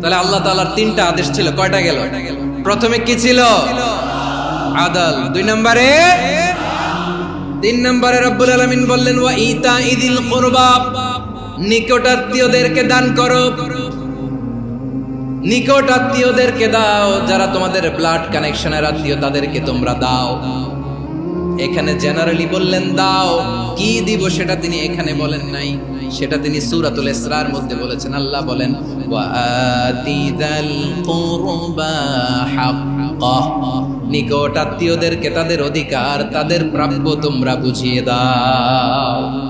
তাহলে আল্লাহ তাআলার তিনটা আদেশ ছিল। কয়টা গেল? প্রথমে কি ছিল? আদাল। দুই নম্বরে? তিন নম্বরে রব্বুল আলামিন বললেন, ওয়া ইতা ইদিল কুরবা। নিকটাত্মীয়দেরকে দান করো। নিকট আত্মীয়দেরকে দাও। যারা তোমাদের ব্লাড কানেকশনের আত্মীয়, তাদেরকে তোমরা দাও। এখানে জেনারেলি বললেন, দাও। কি দিব সেটা তিনি এখানে বলেন নাই। সেটা তিনি সুরাতুল ইসরার মধ্যে বলেছেন। আল্লাহ বলেন নিকট আত্মীয়দেরকে তাদের অধিকার, তাদের প্রাপ্য তোমরা বুঝিয়ে দাও।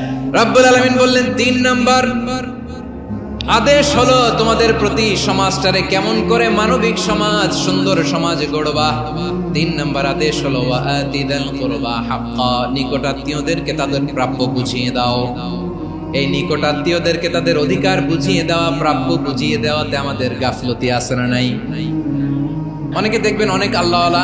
রাব্বুল আলামিন বললেন, তিন নাম্বার। আদেশ হলো তোমাদের প্রতি সমাজটারে কেমন করে মানবিক সমাজ, সুন্দর সমাজ গড়বা। তিন নাম্বার আদেশ হলো নিকটাত্মীয়দেরকে তাদের প্রাপ্য বুঝিয়ে দাও। এই নিকটাত্মীয়দেরকে তাদের অধিকার বুঝিয়ে দেওয়া, প্রাপ্য বুঝিয়ে দেওয়াতে আমাদের গাফলতি আছে না নাই? অনেকে দেখবেন অনেক আল্লাহওয়ালা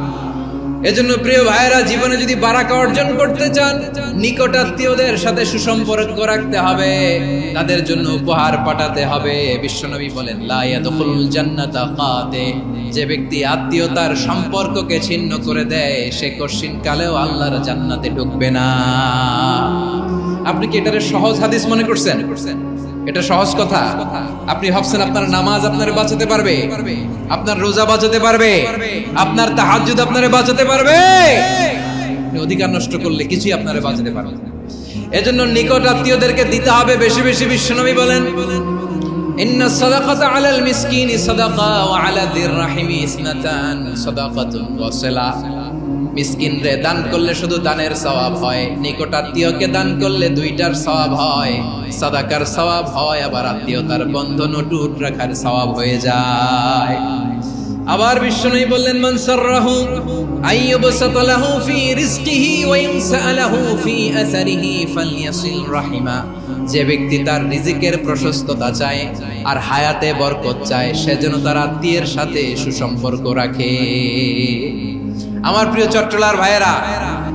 এজন্য প্রিয় ভাইয়েরা, জীবনে যদি বারাকা অর্জন করতে চান, নিকটাত্মীয়দের সাথে সুসম্পর্ক রাখতে হবে। তাদের জন্য উপহার পাঠাতে হবে। বিশ্বনবী বলেন জান্নাতা কাতে। যে ব্যক্তি আত্মীয়তার সম্পর্ককে ছিন্ন করে দেয়, সে কশিন কালেও আল্লাহর জান্নাতে ঢুকবে না। আপনি কি এটারে সহজ হাদিস মনে করছেন করছেন? এটা সহজ কথা। আপনি ভাবছেন আপনার নামাজ আপনার বাঁচাতে পারবে। আপনার রোজা বাঁচাতে পারবে। আপনার তাহাজ্জুদ আপনারে বাঁচাতে পারবে। অধিকার নষ্ট করলে কিছুই আপনারে বাঁচাতে পারবে। এজন্য নিকট আত্মীয়দেরকে দিতে হবে বেশি বেশি বিশ্বনবী বলেন, ইন্না আলাল মিসকিনি সাদাকা ওয়া আলা যির রাহিমি ইসনাতান সাদাকাতুন ওয়াসিলা। মিসকিন দান করলে শুধু দানের সওয়াব হয় নিকট আত্মীয়কে দান করলে দুইটার সওয়াব হয়। সাদাকার সওয়াব হয়, আবার আত্মীয়তার বন্ধন টুট রাখার সওয়াব হয়ে যায়। আবার বিষ্ণুই বললেন, মান সাররাহু আইয়ুবসাত লাহু ফি রিজকিহি ওয়া ইনসালাহু ফি আসারিহি ফালইয়াসিল রাহিমা। যে ব্যক্তি তার রিজিকের প্রশস্ততা চায় আর হায়াতে বরকত চায়, সে যেন তার আত্মীয়ের সাথে সুসম্পর্ক রাখে। আমার প্রিয় চট্টলার ভাইয়েরা,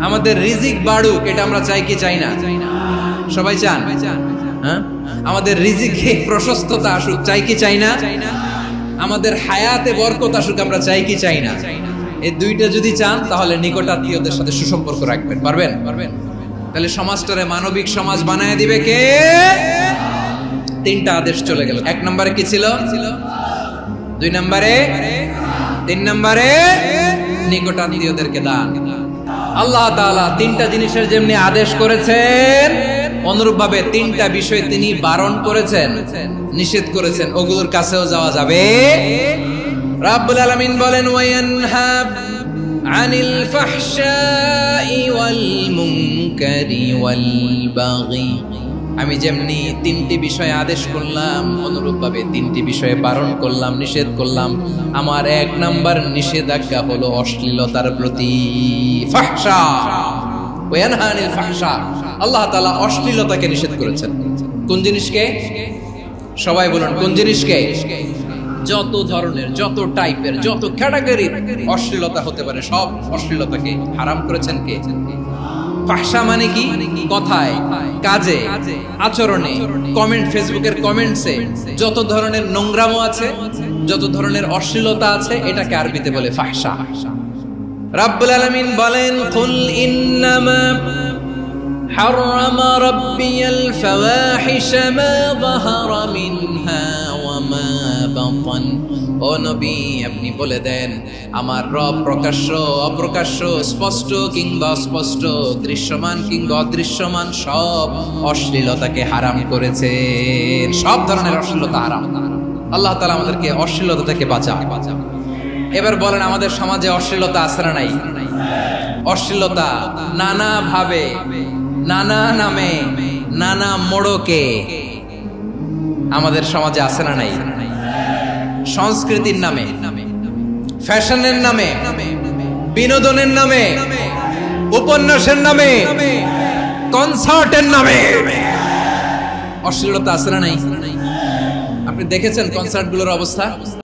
আমাদের রিজিক বাড়ুক, এটা আমরা চাই কি চাই না? সবাই চান? হ্যাঁ? আমাদের রিজিকে প্রশস্ততা আসুক, চাই কি চাই না? আমাদের হায়াতে বরকত আসুক, আমরা চাই কি চাই না? এই দুইটা যদি চান, তাহলে নিকটাত্মীয়দের সাথে সুসম্পর্ক রাখবেন, পারবেন? পারবেন তাহলে সমাজটারে মানবিক সমাজ বানায় দিবে কে? তিনটা আদেশ চলে গেল। এক নম্বরে কি ছিল? দুই নম্বরে? তিন নম্বরে? নিকটাত্মীয়দেরকে দান। আল্লাহ তাআলা তিনটা জিনিসের যেমনি আদেশ করেছেন অনুরূপ ভাবে তিনটা বিষয় তিনি বারণ করেছেন, নিষেধ করেছেন, ওগুলোর কাছেও যাওয়া যাবে। রাব্বুল আলামিন বলেন ওয়ায়ানহা আনিল ফাহশাই ওয়াল মুনকারি ওয়াল বাগি। আমি যেমনি তিনটি বিষয়ে আদেশ করলাম, অনুরূপভাবে তিনটি বিষয়ে বারণ করলাম, নিষেধ করলাম, আমার এক নাম্বার নিষেধাজ্ঞা হলো অশ্লীলতার প্রতি আল্লাহ তাআলা অশ্লীলতাকে নিষেধ করেছেন। কোন জিনিসকে? সবাই বলুন, কোন জিনিসকে? যত ধরনের, যত টাইপের, যত ক্যাটাগরির অশ্লীলতা হতে পারে, সব অশ্লীলতাকে হারাম করেছেন কে? ফাহশা মানে কি কথায় কাজে আচরণে কমেন্ট ফেসবুকের কমেন্টসে যত ধরনের নোংরামো আছে যত ধরনের অশ্লীলতা আছে এটাকে আরবিতে বলে ফাহশা রাব্বুল আলামিন বলেন কুল ইন্নামা حرم ربي الفواحش ما ظهر منها وما بطن ও নবী, আপনি বলে দেন, আমার রব প্রকাশ্য, অপ্রকাশ্য, স্পষ্ট কিংবা স্পষ্ট দৃশ্যমান কিংবা অদৃশ্যমান, সব অশ্লীলতাকে হারাম করেছে। সব ধরনের অশ্লীলতা হারাম। আল্লাহ তাআলা আমাদেরকে অশ্লীলতা থেকে বাঁচা এবার বলেন, আমাদের সমাজে অশ্লীলতা না নাই? অশ্লীলতা নানা ভাবে নানা নামে, নানা মোড়কে আমাদের সমাজে না নাই? সংস্কৃতির নামে, ফ্যাশনের নামে, বিনোদনের নামে, উপন্যাসের নামে, কনসার্টের নামে। অশ্লীলতা আসলে নাই? আপনি দেখেছেন কনসার্টগুলোর অবস্থা?